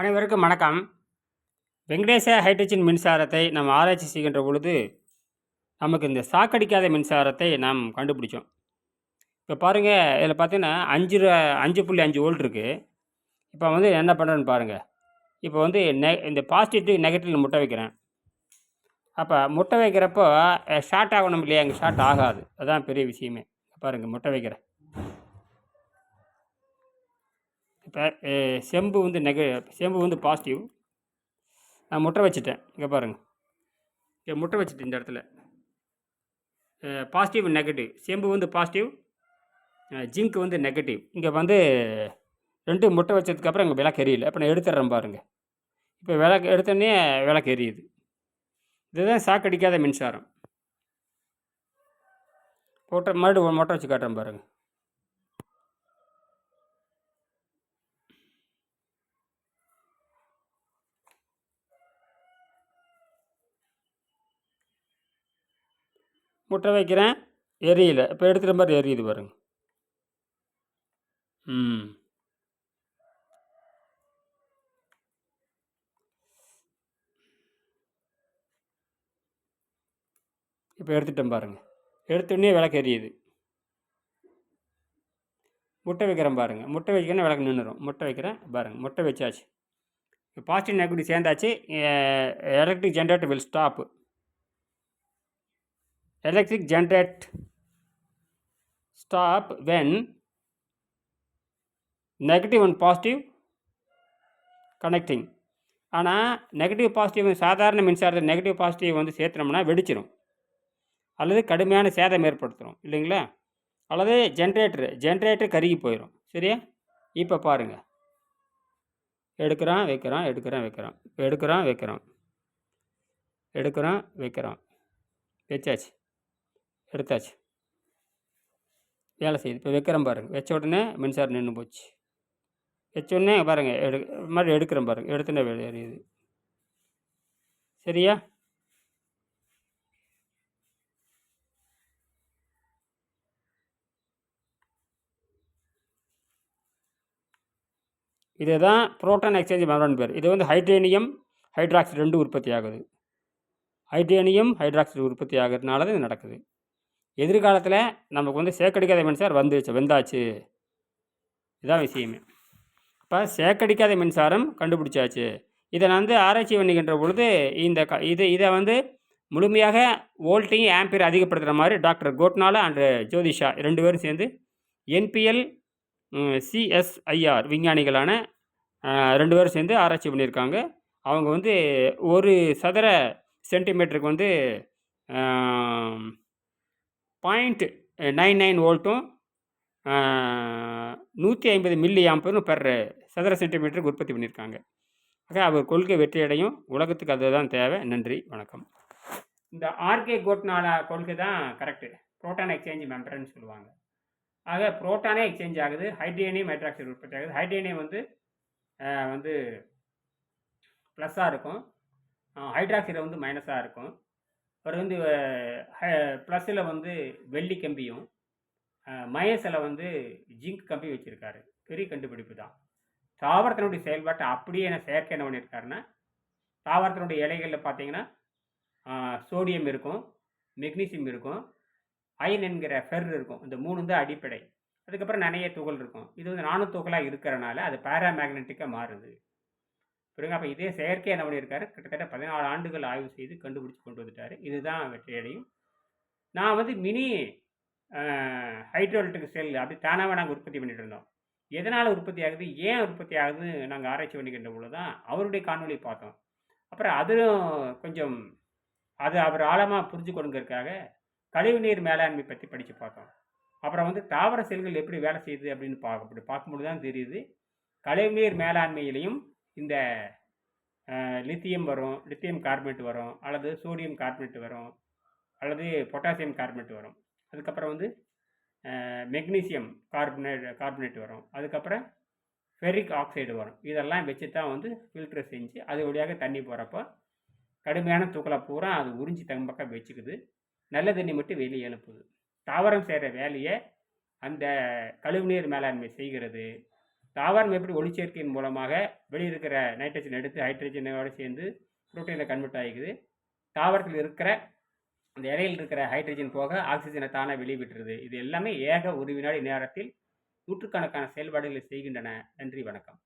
அனைவருக்கும் வணக்கம். வெங்கடேச ஹைட்ரஜன் மின்சாரத்தை நாம் ஆராய்ச்சி செய்கின்ற பொழுது நமக்கு இந்த சாக்கடிக்காத மின்சாரத்தை நாம் கண்டுபிடிச்சோம். இப்போ பாருங்கள் இதில் பார்த்தீங்கன்னா அஞ்சு அஞ்சு புள்ளி அஞ்சு வோல்ட் இருக்குது இப்போ வந்து என்ன பண்ணுறேன்னு பாருங்கள் இப்போ வந்து நெ இந்த பாசிட்டிவ் நெகட்டிவ் முட்டை வைக்கிறேன். அப்போ முட்டை வைக்கிறப்போ ஷார்ட் ஆகணும் இல்லையா? அங்கே ஷார்ட் ஆகாது. அதுதான் பெரிய விஷயமே. பாருங்கள் முட்டை வைக்கிறேன். இப்போ செம்பு வந்து நெக செம்பு வந்து பாசிட்டிவ் நான் முட்டை வச்சுட்டேன். இங்கே பாருங்கள் இங்கே முட்டை வச்சுட்டேன் இந்த இடத்துல. பாசிட்டிவ் நெகட்டிவ் செம்பு வந்து பாசிட்டிவ் ஜிங்க் வந்து நெகட்டிவ் இங்கே வந்து ரெண்டு முட்டை வச்சதுக்கப்புறம் இங்கே விளக்கு எரியல இப்போ நான் எடுத்துடுறேன் பாருங்கள் இப்போ விளக்கு எடுத்தோடனே விளக்கு எரியுது இதுதான் சாக்கடிக்காத மின்சாரம். போட்ட மறுபடியும் ஒரு முட்டை வச்சு காட்டுறேன் பாருங்கள் முட்டை வைக்கிறேன். எரியல. இப்போ எடுத்துகிற மாதிரி எரியுது பாருங்க. ம். இப்போ எடுத்துட்டேன் பாருங்கள் எடுத்தோடனே விளக்கு எரியுது. முட்டை வைக்கிறேன் பாருங்கள் முட்டை வைக்கிறேன்னா விளக்கு நின்றுடும் முட்டை வைக்கிறேன் பாருங்கள் முட்டை வச்சாச்சு. Positive negative சேர்ந்தாச்சு. Electric generator will stop. Electric generate stop when negative and positive connecting ஆனால் நெகட்டிவ் பாசிட்டிவ் சாதாரண மின்சாரத்தை நெகட்டிவ் பாசிட்டிவ் வந்து சேர்த்துனோம்னா வெடிச்சிடும் அல்லது கடுமையான சேதம் ஏற்படுத்துகிறோம் இல்லைங்களா? அல்லது ஜென்ரேட்டர் ஜென்ரேட்டர் கருகி போயிடும் சரியா? இப்போ பாருங்கள் எடுக்கிறான் வைக்கிறான் எடுக்கிறோம் வைக்கிறான். எடுக்கிறோம் எடுக்கிறான் வைக்கிறான். எடுக்கிறான் வைக்கிறான். வச்சாச்சு. எடுத்தாச்சு. வேலை செய்யுது. இப்போ வைக்கிறேன் பாருங்கள் வச்ச உடனே மின்சாரம் நின்று போச்சு. வச்ச உடனே பாருங்கள் எடு மாதிரி எடுக்கிறேன் பாருங்கள் எடுத்துனே வெளியே சரியா சரியா? இதுதான் புரோட்டான் எக்ஸ்சேஞ்ச் மெம்பரான் பேர். இது வந்து ஹைட்ரேனியம் ஹைட்ராக்சைடு ரெண்டு உற்பத்தி ஆகுது. ஹைட்ரேனியம் ஹைட்ராக்சைடு உற்பத்தி ஆகிறதுனால தான் இது நடக்குது. எதிர்காலத்தில் நமக்கு வந்து சேக்கடிக்காத மின்சாரம் வந்துச்சு வெந்தாச்சு. இதான் விஷயமே. இப்போ சேக்கடிக்காத மின்சாரம் கண்டுபிடிச்சாச்சு. இதை நான் வந்து ஆராய்ச்சி பண்ணிக்கின்ற பொழுது இந்த க இது இதை வந்து முழுமையாக வோல்ட்டையும் ஆம்பியர் அதிகப்படுத்துகிற மாதிரி டாக்டர் கோட்னாலா அண்டு ஜோதிஷா ரெண்டு பேரும் சேர்ந்து என்பிஎல் சிஎஸ்ஐஆர் விஞ்ஞானிகளான ரெண்டு பேரும் சேர்ந்து ஆராய்ச்சி பண்ணியிருக்காங்க. அவங்க வந்து ஒரு சதுர சென்டிமீட்டருக்கு வந்து பாயிண்ட் நைன் நைன் வோல்ட்டும் நூற்றி ஐம்பது மில்லி ஆம்பரும் பெர் சதுர சென்டிமீட்டருக்கு உற்பத்தி பண்ணியிருக்காங்க. ஆக அவர் கொள்கை வெற்றியடையும். உலகத்துக்கு அதுதான் தேவை. நன்றி வணக்கம். இந்த ஆர்கே கோட்னாலா கொள்கை தான் கரெக்டு. ப்ரோட்டான் எக்ஸ்சேஞ்ச் மெம்பர்னு சொல்லுவாங்க. ஆக புரோட்டானே எக்ஸ்சேஞ்ச் ஆகுது. ஹைட்ரேனியம் ஹைட்ராக்சைடு உற்பத்தி ஆகுது. ஹைட்ரேனியம் வந்து வந்து ப்ளஸ்ஸாக இருக்கும். ஹைட்ராக்சைடு வந்து மைனஸாக இருக்கும். அவர் வந்து ப்ளஸ்ஸில் வந்து வெள்ளி கம்பியும் மயசில் வந்து ஜிங்க் கம்பி வச்சுருக்காரு. பெரிய கண்டுபிடிப்பு தான். தாவரத்தினுடைய செயல்பாட்டை அப்படியே என்ன செயற்கை என்ன பண்ணியிருக்காருன்னா தாவரத்தினுடைய இலைகளில் பார்த்தீங்கன்னா சோடியம் இருக்கும் மெக்னீசியம் இருக்கும் அயன் என்கிற ஃபெர் இருக்கும். இந்த மூணு தான் அடிப்படை. அதுக்கப்புறம் நிறைய துகள் இருக்கும். இது வந்து நானும் துகளாக இருக்கிறனால அது பேராமேக்னட்டிக்காக மாறுது. பிறகு அப்போ இதே செயற்கை என்ன பண்ணியிருக்காரு கிட்டத்தட்ட பதினாலு ஆண்டுகள் ஆய்வு செய்து கண்டுபிடிச்சு கொண்டு வந்துட்டார். இதுதான் வெற்றியடையும். நான் வந்து மினி ஹைட்ரோலிட்டிக் செல் அப்படி தானாகவே நாங்கள் உற்பத்தி பண்ணிட்டு இருந்தோம். எதனால் உற்பத்தி ஆகுது? ஏன் உற்பத்தி ஆகுதுன்னு நாங்கள் ஆராய்ச்சி பண்ணிக்கின்ற பொழுது தான் அவருடைய காணொலி பார்த்தோம். அப்புறம் அதிலும் கொஞ்சம் அது அவர் ஆழமாக புரிஞ்சு கொடுங்கறதுக்காக கழிவுநீர் மேலாண்மை பற்றி படித்து பார்த்தோம். அப்புறம் வந்து தாவர செல்கள் எப்படி வேலை செய்யுது அப்படின்னு பார்க்க அப்படி பார்க்கும்போது தான் தெரியுது. கழிவுநீர் மேலாண்மையிலையும் இந்த லித்தியம் வரும் லித்தியம் கார்பனேட் வரும் அல்லது சோடியம் கார்பனேட் வரும் அல்லது பொட்டாசியம் கார்பனேட் வரும். அதுக்கப்புறம் வந்து மெக்னீசியம் கார்பனேட் கார்பனேட் வரும். அதுக்கப்புறம் ஃபெரிக் ஆக்சைடு வரும். இதெல்லாம் வச்சு தான் வந்து ஃபில்டர் செஞ்சு அது வழியாக தண்ணி போகிறப்போ கடுமையான தூக்கலை பூரா அது உறிஞ்சி தங்க பக்கம் வச்சுக்குது. நல்ல தண்ணி மட்டும் வெளியே அனுப்புது. தாவரம் செய்கிற வேலையை அந்த கழிவுநீர் மேலாண்மை செய்கிறது. தாவரம் எப்படி ஒளிச்சேர்க்கையின் மூலமாக வெளியிருக்கிற நைட்ரஜன் எடுத்து ஹைட்ரஜனோடு சேர்ந்து புரோட்டீனில் கன்வெர்ட் ஆகிக்குது. தாவரத்தில் இருக்கிற அந்த இலையில் இருக்கிற ஹைட்ரஜன் போக ஆக்சிஜனை தானே வெளிவிட்டுருது. இது எல்லாமே ஏக ஒரு வினாடி நேரத்தில் நூற்றுக்கணக்கான செயல்பாடுகளை செய்கின்றன. நன்றி வணக்கம்.